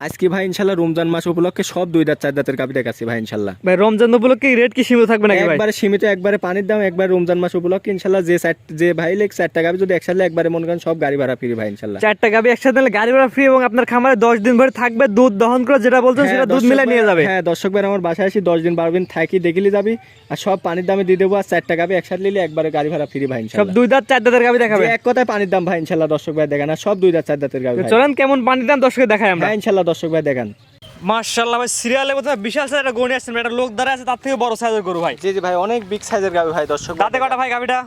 আজকে ভাই ইনশাল্লাহ রমজান মাস উপলক্ষে সব দুই দাঁত চার দাঁতের গাভি দেখাচ্ছি ভাই ইনশাল্লাহ। ভাই রমজান উপলক্ষে রেট কি সীমিত থাকবে ভাই? একবারে সীমিত একবারে পানির দাম একবার রমজান মাস উপলক্ষে ইনশাল্লাহ যে চার যে ভাই লেগ চারটা গাভি যদি একসাথে একবারে মনে করেন সব গাড়ি ভাড়া ফ্রি ভাই ইনশাল্লাহ। চারটা গাবি একসাথে নিলে গাড়ি ভাড়া ফ্রি এবং আপনার খামারে দশ দিন ধরে থাকবে দুধ দহন করে যেটা বলছেন হ্যাঁ, সেটা দুধ মিলে নিয়ে যাবে। হ্যাঁ দর্শক ভাই আমার বাসায় আসি দশ দিন বারো দিন থাকি দেখিলে যাবি আর সব পানির দামে দিয়ে দেবো আর চারটা গাভি একসাথে নিলে একবারে গাড়ি ভাড়া ফ্রি ভাই সব দুই দাঁত চার দাঁতের গাবি দেখাবে। এক কথায় পানির দাম ভাই ইনশাল্লাহ দর্শক ভাই দেখেন সব দুই দাঁত চার দাঁতের গাভি চলেন কেমন পানির দাম দর্শকে দেখাই আমরা। হ্যাঁ ইনশাল্লাহ দর্শক ভাই দেখেন। মার্শাল্লাহ ভাই সিরিয়ালের মধ্যে বিশাল সাইজের গনি আসছেন একটা লোক দ্বারা আছে তার থেকে বড় সাইজের গরু ভাই। জি জি ভাই অনেক বিগ সাইজের গাভি ভাই দর্শক দাঁতে কটা ভাই গাবিটা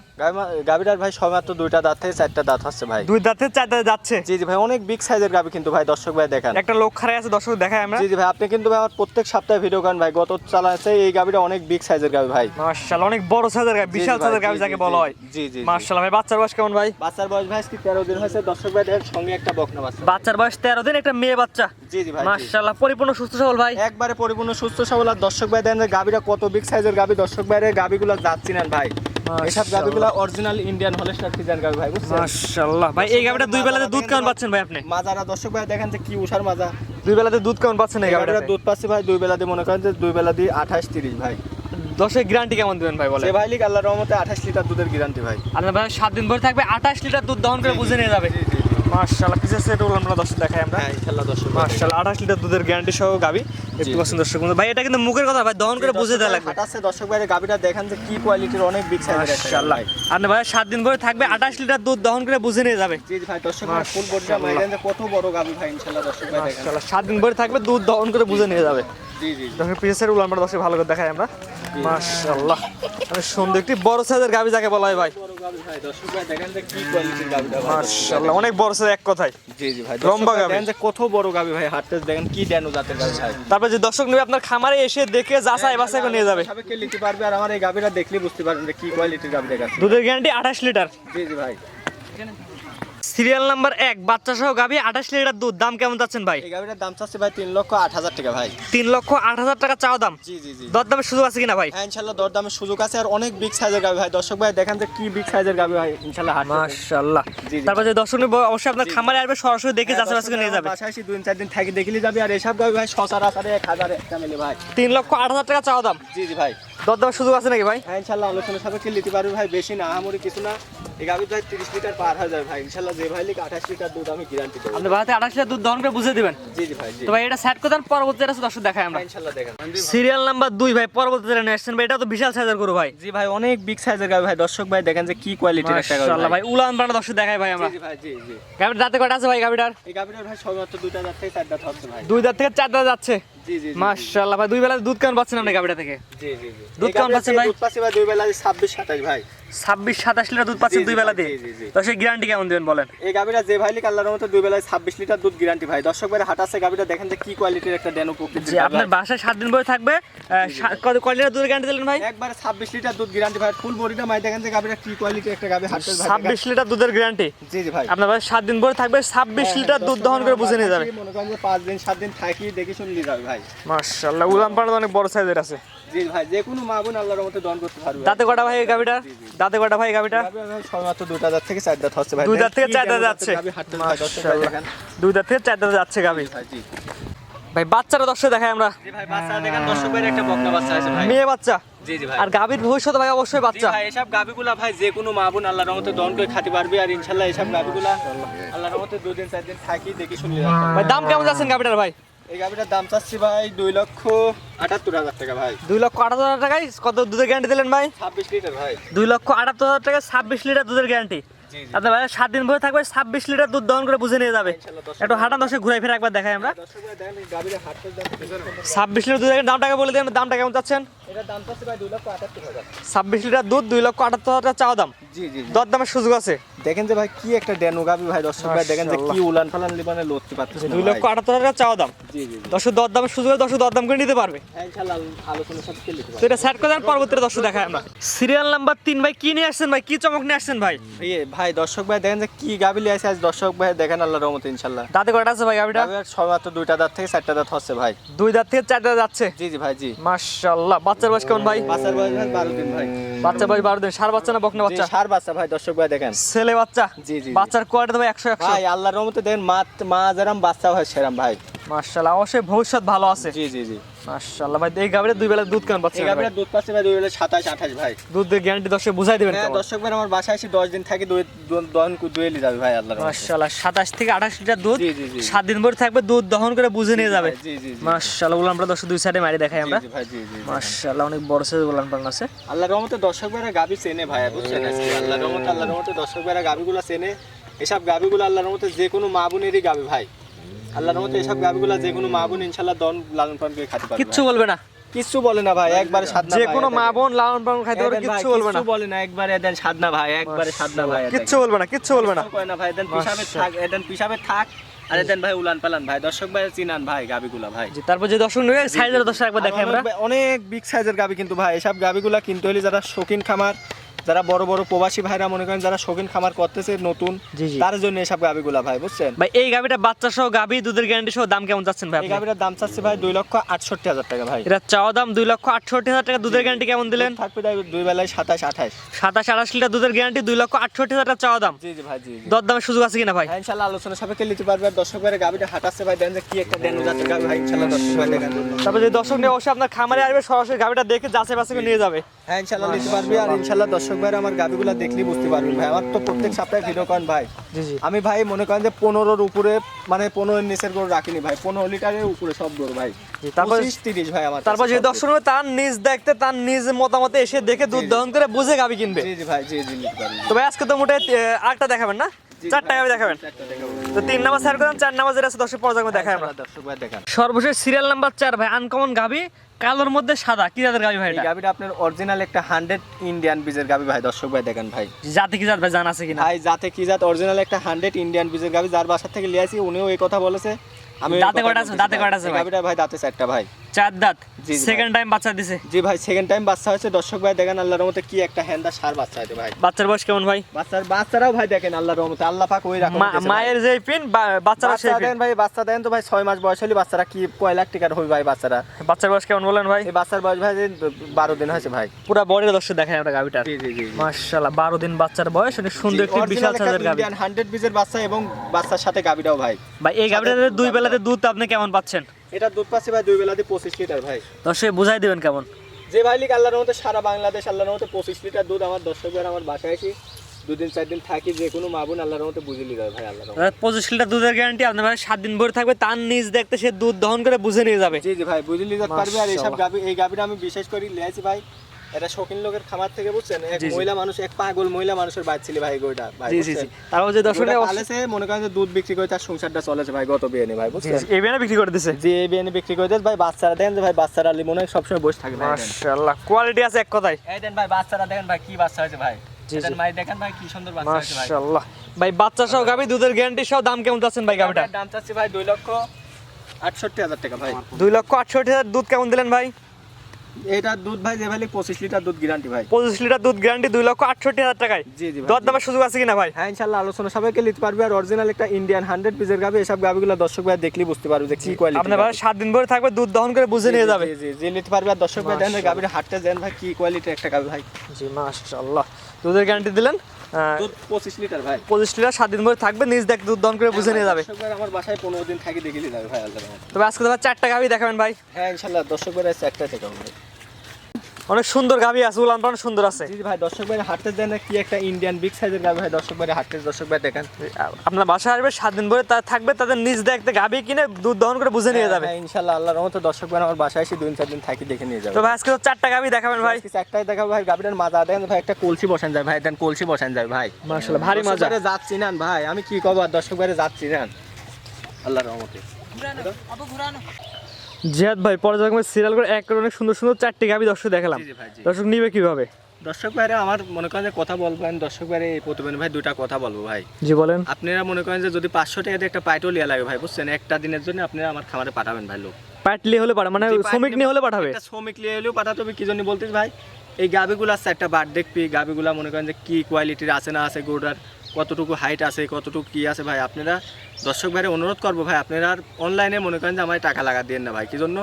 গাভিটার ভাই সবেমাত্র দুইটা দাঁত থেকে চারটা দাঁত হচ্ছে ভাই। দুই দাঁত থেকে চার দাঁতে যাচ্ছে? জি জি ভাই অনেক বিগ সাইজের গাভি কিন্তু ভাই দর্শক ভাই দেখেন। একটা লোক খারাই আছে দর্শক দেখাই আমরা। জি জি ভাই আপনি কিন্তু ভাই আমার প্রত্যেক সপ্তাহে ভিডিও করেন ভাই গত চালাচ্ছে এই গাভিটা অনেক বিগ সাইজের গাভি ভাই। মার্শাল্লাহ অনেক বড় সাইজের গাবি বিশাল সাইজের গাবি যাকে বলা হয়। জি জি মার্শাল্লাহ ভাই বাচ্চার বয়স কেমন ভাই? বাচ্চার বয়স ভাই আজকে তেরো দিন হয়েছে দর্শক ভাই দেখেন সঙ্গে একটা বকনা বাচ্চা। বাচ্চার বয়স তেরো দিন একটা মেয়ে বাচ্চা। জি জি ভাই। মার্শাল্লাহ পরিপূর্ণ সুস্থ সবল ভাই। একবারে পরিপূর্ণ সুস্থ সবল। আর দর্শক ভাই দেখেন যে গাভিটা কত বিগ সাইজের গাভি? দর্শক ভাইয়ের গাভিগুলো যাচ্ছি না ভাই। এসব গাভিগুলো অরিজিনাল ইন্ডিয়ান হলেস্টার ফিজান গাভি ভাই বুঝছেন? মার্শাল্লাহ ভাই এই গাবিটা দুই বেলাতে দুধ কেমন পাচ্ছেন ভাই আপনি? মাজারা দর্শক ভাই দেখেন যে কি উষার মাজা। দুই বেলাতে দুধ কেমন পাচ্ছেন এই গাবিটা দুধ পাচ্ছি ভাই দুই বেলা দিয়ে মনে করেন যে দুই বেলা দিয়ে আঠাশ তিরিশ ভাই। দশের গ্যারান্টি কেমন দিবেন ভাই বলে ভাই লিগ আল্লাহ রহমতে আঠাশ লিটার দুধের গ্যারান্টি ভাই। আপনার ভাই সাত দিন ভরে থাকবে আঠাশ লিটার দুধ দহন করে বুঝে নিয়ে যাবে। জি জি। জি মার্শাল্লাহ পিসের সেট হলো আমরা দর্শক দেখাই আমরা। হ্যাঁ ইনশাল্লাহ দর্শক ভাই মার্শাল্লাহ আঠাশ লিটার দুধের গ্যারান্টি সহ গাবি। একটু পছন্দ দর্শক বন্ধু। ভাই এটা কিন্তু মুখের কথা ভাই দহন করে বুঝে দেওয়া লাগবে। হাটাচ্ছে দর্শক ভাইয়ের গাভিটা দেখেন যে কি কোয়ালিটির অনেক বিগ সাইজের মার্শাল্লাহ গাভি ভাই। আপনার ভাই সাত দিন ভরে থাকবে আঠাশ লিটার দুধ দহন করে বুঝে নিয়ে যাবে। জি ভাই দর্শক ভাই ফুল বডিটা মাইলেন যে কত বড় গাভি ভাই ইনশাল্লাহ দর্শক ভাই দেখেন। মার্শাল্লাহ সাত দিন ভরে থাকবে দুধ দহন করে বুঝে নিয়ে যাবে। জি জি যখন পিসের উলান আমরা দর্শক ভালো করে দেখাই আমরা। অনেক সুন্দর একটি বড় সাইজের গাবি যাকে বলা হয় ভাই। অনেক বড় সাইজ এক কথায়। জি জি ভাই লম্বা লম্বা দেখেন যে কত বড় গাবি ভাই হাঁটতে দেখেন কি ড্যানো জাতের গাভি ভাই। তারপরে যে দর্শক নেবে আপনার খামারে এসে দেখে যাচাই বাছাই করে নিয়ে যাবে। সবাইকে লিখতে পারবে আর আমার এই গাভিটা দেখলে বুঝতে পারবেন যে কি কোয়ালিটির গাভি দেখাচ্ছে। দুধের গ্যারান্টি আঠাশ লিটার। জি জি ভাই। সিরিয়াল নাম্বার এক বাচ্চা সহ গাবি আঠাশ লিটার দুধ। দাম কেমন যাচ্ছেন ভাই? এই গাভিটার দাম চাচ্ছে ভাই তিন লক্ষ আট হাজার টাকা ভাই। তিন লক্ষ আট হাজার টাকা চাওয়া দাম? জি জি জি। দর দামের সুযোগ আছে কিনা ভাই? হ্যাঁ ইনশাল্লাহ দরদামের সুযোগ আছে আর অনেক বিগ সাইজের গাভি ভাই। দর্শক ভাই দেখেন যে কি বিগ সাইজের গাভি ভাই ইনশাল্লাহ হাট মাশাআল্লাহ। জি। তারপর যে দর্শক অবশ্যই আপনার খামারে আসবে সরাসরি দেখে যাচাই বাছাই নিয়ে যাবে। বাসায় এসে দুই চার দিন থাকি দেখিলে যাবে। আর এসব গাভি ভাই সসার আসারে এক হাজার মিলে ভাই। তিন লক্ষ আট হাজার টাকা চাওয়া দাম? জি জি ভাই। দর দামের সুযোগ আছে নাকি ভাই? হ্যাঁ ইনশাল্লাহ আলোচনা সাপেক্ষে নিতে পারবে ভাই বেশি না আহামরি কিছু না। এই গাভি ভাই তিরিশ লিটার পার হয়ে যাবে ভাই ইনশাল্লাহ যে ভাই লিখ আঠাশ লিটার দুধ আমি গ্যারান্টি দেবো। আপনি বাড়িতে আঠাশ লিটার দুধ দহন করে বুঝে দিবেন? জি জি ভাই তো ভাই এটা সেট করে দেন পরবর্তী এটা দর্শক দেখাই আমরা। হ্যাঁ, ইনশাল্লাহ দেখেন। সিরিয়াল নাম্বার দুই ভাই পরবর্তী যেটা নিয়ে ভাই এটা তো বিশাল সাইজের গরু ভাই। জি ভাই অনেক বিগ সাইজের গাভি ভাই দর্শক ভাই দেখেন যে কি কোয়ালিটির একটা গাভি মাশাআল্লাহ ভাই। ভাই উলান বানা দর্শক দেখাই ভাই আমরা। জি ভাই জি জি। গাবির দাঁতে কটা আছে ভাই গাবিটার এই গাভিটার ভাই সবেমাত্র দুইটা দাঁত থেকে চার দাঁত হচ্ছে ভাই। দুই দাঁত থেকে চার দাঁত যাচ্ছে মাশাআল্লাহ ভাই দুই বেলা দুধ কেমন পাচ্ছেন আপনি গাবিটা থেকে? জি জি দুধ কান পাচ্ছেন ভাই? দুধ পাচ্ছি ভাই দুই বেলা ছাব্বিশ সাতাশ ভাই। ছাব্বিশ সাতাশ লিটার দুধ পাচ্ছেন দুই বেলা দিয়ে। দর্শক গ্যারান্টি কেমন দিবেন বলেন? এই গাভিটা যে ভাই আল্লাহর মতো দুই বেলায় ছাব্বিশ লিটার দুধ গ্যারান্টি ভাই। দর্শক ভাই হাটাচ্ছে গাভিটা দেখেন যে কি কোয়ালিটির একটা যে গাভী আপনার বাসায় সাত দিন পরে থাকবে কত লিটার দুধের গ্যারান্টি দিলেন ভাই? একবারে ছাব্বিশ লিটার দুধ গ্যারান্টি ভাই ফুল বডিটা মাই দেখেন যে গাভিটা কি কোয়ালিটির একটা গাভি ভাই ছাব্বিশ লিটার দুধের গ্যারান্টি জি জি ভাই। আপনার বাসায় সাত দিন পরে থাকবে ছাব্বিশ হ্যাঁ, লিটার দুধ দহন করে বুঝে নিয়ে যাবে। মনে করেন যে পাঁচ দিন সাত দিন থাকি দেখে শুনে নিয়ে যাবে ভাই। মাশাআল্লাহ উলান পাড়া অনেক বড় সাইজের আছে। জি ভাই যে কোনো মা বোন আল্লাহর দন করতে পারবে। দাঁতে কটা ভাই এই গাবিটা দাঁতে কটা ভাই গাবিটা সবেমাত্র দাঁত থেকে চার দাঁত হচ্ছে ভাই। দুই দাঁত থেকে চার দাঁত যাচ্ছে। দুই দাঁত থেকে চার দাঁত যাচ্ছে গাবি ভাই জি। ভাই বাচ্চারা দর্শক দেখাই আমরা। জি ভাই বাচ্চা দেখেন দর্শক ভাইয়ের একটা বকনা বাচ্চা আছে ভাই। মেয়ে বাচ্চা। জি জি ভাই। আর গাবির ভবিষ্যৎ ভাই অবশ্যই বাচ্চা। ভাই এসব গাভিগুলা ভাই যে কোনো মা বোন আল্লাহর রহমতে দন করে খাতে পারবে। আর ইনশাল্লাহ এসব গাভিগুলা আল্লাহর রহমতে দুদিন চার দিন থাকি দেখি শুনলে ভাই দাম কেমন যাচ্ছেন গাবিটার ভাই? এই গাভিটার দাম চাচ্ছি ভাই দুই লক্ষ আটাত্তর হাজার টাকা ভাই। দুই লক্ষ আটাত্তর হাজার টাকায় কত দুধের গ্যারান্টি দিলেন ভাই? ছাব্বিশ লিটার ভাই। দুই লক্ষ আটাত্তর হাজার টাকায় ছাব্বিশ লিটার দুধের গ্যারান্টি আপনার ভাই সাত দিন ভরে থাকবে ছাব্বিশ লিটার দুধ দহন করে বুঝে নিয়ে যাবে। একটু হাঁটা দশে ঘুরে ফিরে একবার দেখাই আমরা। ছাব্বিশ লিটার দামটাকে বলে দেন দামটা কেমন চাচ্ছেন? ছাব্বিশ লিটার দুধ দুই লক্ষ আটাত্তর হাজার চাওয়া দাম। জি সুযোগ আছে। দেখেন যে ভাই কি একটা ড্যানু গাভি ভাই দর্শক ভাই দেখেন যে কি উলান ফালান লিবানে লড়তে পারতেছে দুই লক্ষ আটাত্তর হাজার চাওয়া দাম। জি জি দর্শক দর দামের সুযোগ দর্শক দর দাম করে নিতে পারবে। ইনশাল্লাহ আলোচনার সাথে খেলে তো এটা সেট করে দেন পরবর্তীতে দর্শক দেখায় আমরা। সিরিয়াল নাম্বার তিন ভাই কি নিয়ে আসছেন ভাই? কি চমক নিয়ে আসছেন ভাই? ইয়ে ভাই দর্শক ভাই দেখেন যে কি গাভি লিয়ে আছে আজ দর্শক ভাই দেখেন আল্লাহর রহমতে ইনশাল্লাহ। দাঁতে কটা আছে ভাই গাবিটা? সবেমাত্র দুইটা দাঁত থেকে চারটা দাঁত হচ্ছে ভাই। দুই দাঁত থেকে চারটা দাঁত যাচ্ছে জি জি ভাই জি। মাশাআল্লাহ। বাচ্চার বয়স কেমন ভাই? বাচ্চার বয়স ভাই বারো দিন ভাই। বাচ্চা বয়স বারো দিন। সার বাচ্চা না বকনা বাচ্চা? সার বাচ্চা ভাই দর্শক ভাই দেখেন। ছেলে বাচ্চা? জি জি। বাচ্চার কোয়ালিটি ভাই একশো একশো। ভাই আল্লাহর রহমতে দেখেন মা মা যেরাম বাচ্চা হয় সেরাম ভাই। মাশাআল্লাহ অবশ্যই ভবিষ্যৎ ভালো আছে। জি জি জি। মাশাআল্লাহ ভাই এই গাবিটা দুই বেলা দুধ কেমন পাচ্ছেন এই গাভিটার দুধ পাচ্ছে ভাই দুই বেলা সাতাশ আঠাশ ভাই। দুধের গ্যারান্টি দর্শক বুঝাই দিবেন হ্যাঁ দর্শক ভাই আমার বাসায় এসে দশ দিন থাকি দুই দহন দুয়েলি যাবে ভাই আল্লাহ মাশাআল্লাহ সাতাশ থেকে আঠাশ লিটার দুধ জি, জি, জি। সাত দিন ভরে থাকবে দুধ দহন করে বুঝে নিয়ে যাবে। জি জি জি মাশাআল্লাহ উলান পালান দর্শক দুই সাইডে মারি দেখাই আমরা। জি, ভাই জি জি মাশাআল্লাহ অনেক বড় সাইজ উলান পালান আছে। আল্লাহর রহমতে দর্শক ভাইরা গাবি চেনে ভাই বুঝছেন আল্লাহর রহমতে আল্লাহর রহমতে দর্শক ভাইরা গাবিগুলো চেনে। এসব গাবিগুলো আল্লাহর রহমতে যে কোনো মা বোনেরই গাবি ভাই। আল্লাহর রহমতে এসব গাবিগুলো যে কোনো মা বোন ইনশাআল্লাহ দন লালন পালন করে খাতে পারবে কিচ্ছু বলবে না? কিচ্ছু বলে না ভাই একবারে সাদনা যে কোনো মা বোন লালন পালন খাইতে পারে কিচ্ছু বলবে না। কিচ্ছু বলে না একবারে সাদনা ভাই একবারে সাদনা ভাই কিচ্ছু বলবে না কিচ্ছু বলবে না। কয় না ভাই পিসাবে থাক এদেন পিসাবে থাক আর দেন ভাই উলান পালান ভাই দর্শক ভাই চিনান ভাই গাবিগুলা ভাই। তারপর যে দর্শক সাইজের দর্শক একবার দেখাই আমরা। অনেক- অনেক বিগ সাইজের গাবি কিন্তু ভাই এসব গাবিগুলা কিনতে হলে যারা শৌখিন খামার যারা বড় বড় প্রবাসী ভাইরা মনে করেন যারা শৌখিন খামার করতেছে নতুন। তার জন্য এসব গাবিগুলা ভাই বুঝছেন? ভাই এই গাবিটা বাচ্চা সহ গাবি দুধের গ্যারান্টি সহ দাম কেমন যাচ্ছেন ভাই এই গাবিটার দাম চাচ্ছে ভাই দুই লক্ষ আটষট্টি হাজার টাকা ভাই। এটা চাওয়া দাম দুই লক্ষ আটষট্টি হাজার টাকা দুধের গ্যারান্টি কেমন দিলেন? থাকবে ভাই দুই বেলায় সাতাশ আঠাশ। সাতাশ আঠাশ লিটার দুধের গ্যারান্টি দুই লক্ষ আটষট্টি হাজার টাকা চাওয়া দাম। জি জি ভাই জি দর দামের সুযোগ আছে কিনা ভাই? ইনশাল্লাহ আলোচনা সাপেক্ষে নিতে পারবে। আর দর্শক ভাইয়ের গাবিটা হাঁটাচ্ছে ভাই দেন যে কি একটা দেন যাচ্ছে গাবি ভাই ইনশাল্লাহ দর্শক ভাই দেখেন। তারপর যে দর্শক নিয়ে অবশ্যই আপনার খামারে আসবে সরাসরি গাবিটা দেখে যাচাই বাছাই নিয়ে যাবে। হ্যাঁ ইনশাল্লাহ নিতে পারবে। আর ইনশাল্লাহ দর্শক ভাইয়ের আমার গাভিগুলো দেখলেই বুঝতে পারবেন ভাই। আমার তো প্রত্যেক সপ্তাহে ভিডিও করেন ভাই। জি জি। আমি ভাই মনে করেন যে পনেরোর উপরে মানে পনেরো নিচের গরু রাখিনি ভাই। পনেরো লিটারের উপরে সব গরু ভাই। তারপর পঁচিশ তিরিশ ভাই আমার তারপর যে দর্শক তার নিজ দেখতে তার নিজ মতামতে এসে দেখে দুধ দহন করে বুঝে গাবি কিনবে। জি জি ভাই জি জি তো ভাই আজকে তো মোটে আটটা দেখাবেন না? চারটা গাবি দেখাবেন? তো তিন নাম্বার স্যার করেন চার নাম্বার যেটা আছে দর্শক পর্যায়ে দেখাই আমরা। দর্শক ভাই দেখান সর্বশেষ সিরিয়াল নাম্বার চার ভাই আনকমন গাবি কালোর মধ্যে সাদা। কি জাতের গাবি ভাই এটা? গাবিটা আপনার অরিজিনাল একটা হান্ড্রেড ইন্ডিয়ান বীজের গাবি ভাই দর্শক ভাই দেখেন ভাই। জাতি কি জাত ভাই জানা আছে কিনা? ভাই যাতে কি জাত? অরিজিনাল একটা হান্ড্রেড ইন্ডিয়ান বীজের গাবি যার বাসা থেকে লিয়ে আসি উনিও এই কথা বলেছে। আমি দাঁতে কয়টা আছে? দাঁতে। কয়টা আছে গাবিটা ভাই দাঁতে চারটা ভাই। চার দাঁত। সেকেন্ড টাইম বাচ্চা দিছে। জি ভাই সেকেন্ড টাইম বাচ্চা হয়েছে। দর্শক ভাই দেখেন আল্লাহর রহমতে কি একটা হ্যান্ডা সার বাচ্চা হয়েছে ভাই। বাচ্চার বয়স কেমন ভাই? বাচ্চার বাচ্চারাও ভাই দেখেন আল্লাহর রহমতে। আল্লাহ পাক ওই রকম মা- মায়ের যে পিন বাচ্চারা সেই দেন ভাই বাচ্চা দেন তো ভাই ছয় মাস বয়স হলে বাচ্চারা কি কয় লাখ টাকার হবে ভাই বাচ্চারা? বাচ্চার বয়স কেমন বলেন ভাই? এই বাচ্চার বয়স ভাই যে বারো দিন হয়েছে ভাই। পুরো বডির দর্শক দেখাই আমরা গাবিটার জি জি জি মাশাআল্লাহ বারো দিন বাচ্চার বয়স অনেক সুন্দর একটি বিশাল সাইজের গাবি ইন্ডিয়ান হান্ড্রেড বীজের বাচ্চা এবং বাচ্চার সাথে গাবিটাও ভাই। ভাই এই গাবিটাতে দুই বেলাতে দুধ আপনি কেমন পাচ্ছেন? এটা দুধ পাচ্ছে ভাই দুই বেলাতে পঁচিশ লিটার ভাই। দর্শক বুঝাই দেবেন কেমন? যে ভাই লিখ আল্লাহর মতো সারা বাংলাদেশ আল্লাহর মধ্যে পঁচিশ লিটার দুধ আমার দর্শকদের আমার বাসায় আসি দুদিন চার দিন থাকি যে কোনো মা বোন আল্লাহর মধ্যে বুঝে নিতে ভাই আল্লাহ। পঁচিশ লিটার দুধের গ্যারান্টি আপনার ভাই সাত দিন ভরে থাকবে তার নিজ দেখতে সে দুধ দহন করে বুঝে নিয়ে যাবে। জি জি ভাই বুঝে নিতে পারবে আর এইসব গাভি এই গাভিটা আমি বিশেষ করে লিয়েছি ভাই। এটা শৌখিন লোকের খামার থেকে বুঝছেন? এক জি, জি। মহিলা মানুষ এক পাগল মহিলা মানুষের বাচ্চা ভাই গোটা ভাই জি জি জি। তারপর যে গোটা পালেছে মনে করেন যে দুধ বিক্রি করে তার সংসারটা চলেছে ভাই গত বিয়ে ভাই বুঝছেন? এই বেনা বিক্রি করে দিছে। যে এই বিয়ে বিক্রি করে দেন ভাই বাচ্চারা দেন যে ভাই বাচ্চারা মনে হয় সবসময় বসে থাকে ভাই মাশাআল্লাহ কোয়ালিটি আছে এক কথায়। এই দেন ভাই বাচ্চারা দেখেন ভাই কি বাচ্চা হয়েছে ভাই। দেন ভাই দেখেন ভাই কি সুন্দর বাচ্চা হয়েছে ভাই। মাশাআল্লাহ। ভাই বাচ্চা সহ গাবি দুধের গ্যারান্টি সহ দাম কেমন যাচ্ছেন ভাই গাবিটা দাম চাচ্ছি ভাই দুই লক্ষ আটষট্টি হাজার টাকা ভাই। দুই লক্ষ আটষট্টি হাজার দুধ কেমন দিলেন ভাই? এটা দুধ ভাই যে ভাই পঁচিশ লিটার দুধ গ্যারান্টি ভাই। পঁচিশ লিটার দুধ গ্যারান্টি দুই লক্ষ আটষট্টি হাজার টাকায়। জি জি দর দামের সুযোগ আছে কিনা ভাই? হ্যাঁ ইনশাল্লাহ আলোচনা সবাইকে নিতে পারবে। আর অরিজিনাল একটা ইন্ডিয়ান হান্ড্রেড পিসের গাবি এসব গাবিগুলো দর্শক ভাই দেখলে বুঝতে পারবে যে কি কোয়ালিটি আপনার ভাই সাত দিন ভরে থাকবে দুধ দহন করে বুঝে নিয়ে যাবে। জি জি জি নিতে পারবে। আর দর্শক ভাই দেন গাবিটা হাঁটতে দেন ভাই কি কোয়ালিটির একটা গাবি ভাই। জি মাশাআল্লাহ। দুধের গ্যারান্টি দিলেন? পঁচিশ লিটার ভাই। পঁচিশ লিটার সাত দিন ভরে থাকবে নিজ দেখ দুধ করে বুঝে নিয়ে যাবে। আমার বাসায় পনেরো দিন থাকি দেখে যাবে ভাই তবে আজকে তোমার চারটা গাভি দেখাবেন ভাই। হ্যাঁ ইনশাল্লাহ দর্শক ভাই একটা থেকে ভাই অনেক সুন্দর গাবি আছে উলান পালান সুন্দর আছে। জি ভাই দর্শক ভাই হাঁটতে দেন কি একটা ইন্ডিয়ান বিগ সাইজের গাবি ভাই দর্শক ভাই হাঁটতে দর্শক ভাই দেখেন। আপনার বাসায় আসবে সাত দিন ভরে তা থাকবে তাদের নিজ দেখতে গাবি কিনে দুধ দহন করে বুঝে নিয়ে যাবে। হ্যাঁ, ইনশাল্লাহ আল্লাহর রহমতে দর্শক ভাই আমার বাসায় এসে দুই চার দিন থাকি দেখে নিয়ে যাবে। তো ভাই আজকে তো চারটা গাবি দেখাবেন ভাই। ভাই একটাই দেখাবো ভাই গাবিটার মাজা দেন ভাই একটা কলসি বসান যায় ভাই দেন কলসি বসান যায় ভাই। মাশাআল্লাহ ভারী মজা। যাচ্ছি না ভাই আমি কি কব আর দর্শক ভাইরে যাচ্ছি না। আল্লাহর রহমতে। জিহাদ ভাই পর্যায়ক্রমে সিরিয়াল করে এক করে অনেক সুন্দর সুন্দর চারটি গাবি দর্শক দেখালাম। দর্শক নিবে কীভাবে? দর্শক ভাইরা আমার মনে করেন যে কথা বলবেন দর্শক ভাইরে এই প্রতিবেদন ভাই দুটা কথা বলব ভাই। জি বলেন। আপনারা মনে করেন যে যদি পাঁচশো টাকা দিয়ে একটা পাইটও লিয়া লাগে ভাই বুঝছেন? একটা দিনের জন্য আপনারা আমার খামারে পাঠাবেন ভাই লোক। পাটলি হলে পাঠাবে মানে শ্রমিক নিয়ে হলে পাঠাবে? শ্রমিক লিয়ে হলেও পাঠাতে হবে কি জন্য বলতিস ভাই? এই গাবিগুলো আছে একটা বার দেখবি গাবিগুলা মনে করেন যে কি কোয়ালিটির আছে না আছে গোড়ার কতটুকু হাইট আছে কতটুকু কি আছে ভাই? আপনারা দর্শক ভাইরে অনুরোধ করব ভাই আপনারা অনলাইনে মনে করেন যে আমার টাকা লাগা দিয়ে না ভাই। কি জন্য?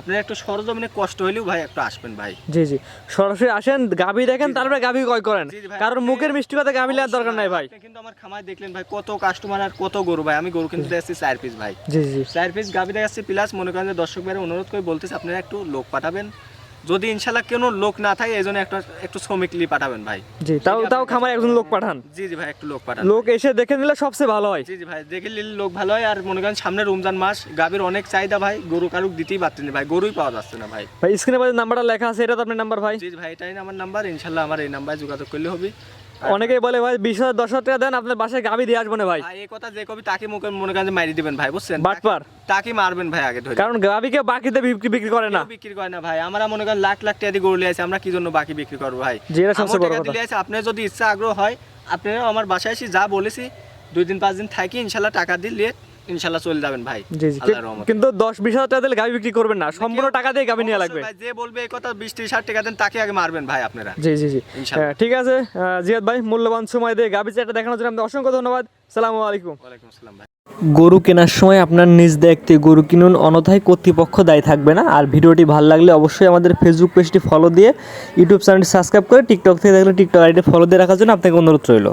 আপনারা একটু সরজমিনে কষ্ট হইলেও ভাই একটু আসবেন ভাই। জি জি। সরাসরি আসেন গাভি দেখেন তারপরে গাভি কয় করেন। কারণ মুখের মিষ্টি কথা গাভি নেওয়ার দরকার নাই ভাই। কিন্তু আমার খামায় দেখলেন ভাই কত কাস্টমার আর কত গরু ভাই। আমি গরু কিন্তু দেখছি চার পিস ভাই। জি জি। চার পিস গাভি দেখাচ্ছি প্লাস মনে করেন যে দর্শক ভাইয়ের অনুরোধ করে বলতেছে আপনারা একটু লোক পাঠাবেন। যদি ইনশাল্লাহ কোনো লোক না থাকে এই জন্য একটা একটু শ্রমিকলি পাঠাবেন ভাই। জি তাও তাও খামারে একজন লোক পাঠান। জি জি ভাই একটু লোক পাঠান। লোক এসে দেখে নিলে সবচেয়ে ভালো হয়। জি জি ভাই দেখে নিলে লোক ভালো হয়। আর মনে করেন সামনে রমজান মাস গাভীর অনেক চাহিদা ভাই গরু কারুক দিতেই পারতেন ভাই গরুই পাওয়া যাচ্ছে না ভাই। ভাই স্ক্রিনে নাম্বারটা লেখা আছে এটা তো আপনার নাম্বার ভাই। জি জি ভাই এটাই আমার নাম্বার ইনশাল্লাহ আমার এই নাম্বারে যোগাযোগ করলে হবে। অনেকেই বলে ভাই বিশ হাজার দশ হাজার টাকা দেন আপনার বাসায় গাভি দিয়ে আসব না ভাই। এই কথা যে কবি তাকে মুখে মনে করেন মারি দিবেন ভাই বুঝছেন? বাটপার। তাকে মারবেন ভাই আগে ধরে। কারণ গাভিকে বাকিতে বিক্রি বিক্রি করে না। বিক্রি করে না ভাই। আমরা মনে করেন লাখ লাখ টাকা দিয়ে গরু লিয়ে আছে আমরা কি জন্য বাকি বিক্রি করব ভাই? যেটা সবচেয়ে বড় টাকা কথা। দিয়ে আছে আপনার যদি ইচ্ছা আগ্রহ হয় আপনারা আমার বাসায় এসে যা বলেছি দুই দিন পাঁচ দিন থাকি ইনশাল্লাহ টাকা দিলে ইনশাল্লাহ চলে যাবেন ভাই। কিন্তু দশ বিশ হাজার টাকা দিলে গাভি বিক্রি করবেন না। সম্পূর্ণ টাকা দিয়ে গাভি নেওয়া লাগবে। যে বলবে এই কথা বিশ ত্রিশ হাজার টাকা দেন তাকে আগে মারবেন ভাই আপনারা। জি জি জি। হ্যাঁ, ঠিক আছে জিয়াদ ভাই মূল্যবান সময় দিয়ে গাভি চাটা দেখানোর জন্য অসংখ্য ধন্যবাদ। সালামু আলাইকুম। ওয়ালাইকুম আসসালাম ভাই। গরু কেনার সময় আপনার নিজ দেখতে গরু কিনুন অনথায় কর্তৃপক্ষ দায়ী থাকবে না। আর ভিডিওটি ভালো লাগলে অবশ্যই আমাদের ফেসবুক পেজটি ফলো দিয়ে ইউটিউব চ্যানেলটি সাবস্ক্রাইব করে টিকটক থেকে দেখলে টিকটক আইডি ফলো দিয়ে রাখার জন্য আপনাকে অনুরোধ রইল।